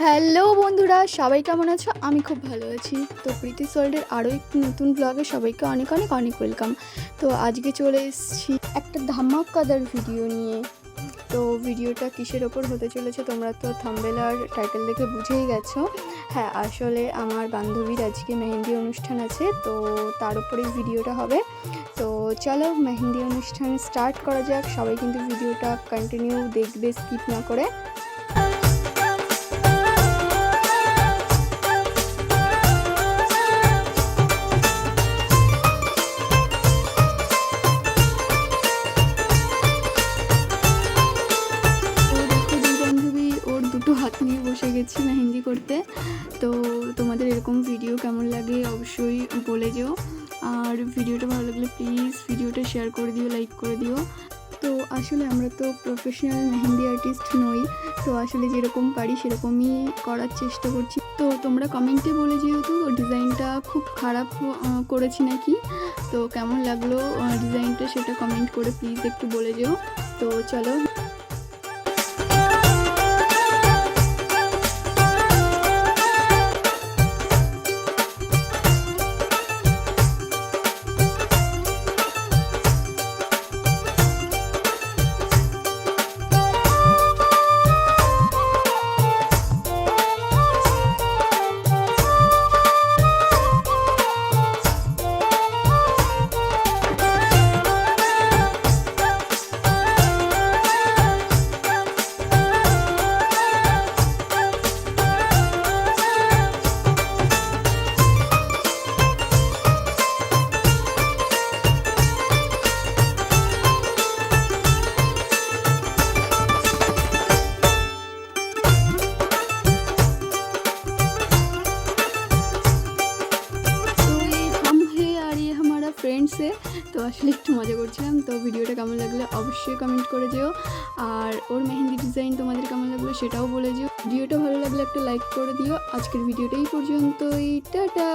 Hello বন্ধুরা, সবাই কেমন আছো? আমি খুব ভালো আছি। তো প্রীতি সোল্ডের আরও একটি নতুন ব্লগে সবাইকে অনেক অনেক অনেক ওয়েলকাম তো আজকে চলে এসেছি একটা ধামাকাদার ভিডিও নিয়ে। তো ভিডিওটা কিসের ওপর হতে চলেছে তোমরা তো থাম্বেল আর টাইটেল দেখে বুঝেই গেছো। হ্যাঁ আসলে আমার বান্ধবীর আজকে মেহেন্দি অনুষ্ঠান আছে, তো তার উপরেই ভিডিওটা হবে। তো চলো মেহেন্দি অনুষ্ঠান স্টার্ট করা যাক। সবাই কিন্তু ভিডিওটা কন্টিনিউ দেখবে স্কিপ না করে। নিয়ে বসে গেছি মেহেন্দি করতে। তো তোমাদের এরকম ভিডিও কেমন লাগে অবশ্যই বলে যেও। আর ভিডিওটা ভালো লাগলে প্লিজ ভিডিওটা শেয়ার করে দিও লাইক করে দিও। তো আসলে আমরা তো প্রফেশনাল মেহেন্দি আর্টিস্ট নই। তো আসলে যেরকম পারি সেরকমই করার চেষ্টা করছি। তো তোমরা কমেন্টে বলে যেহেতু ডিজাইনটা খুব খারাপ করেছি নাকি? তো কেমন লাগল ডিজাইনটা সেটা কমেন্ট করে প্লিজ একটু বলে যেও। তো চলো বলছে তো আসলে একটু মজা করছিলাম। তো ভিডিওটা কেমন লাগলে অবশ্যই কমেন্ট করে যেও। আর ওর মেহেন্দি ডিজাইন তোমাদের কেমন লাগল সেটাও বলে যেও। ভিডিওটা ভালো লাগলে একটা লাইক করে দিও। আজকের ভিডিওটাই পর্যন্তই। টাটা!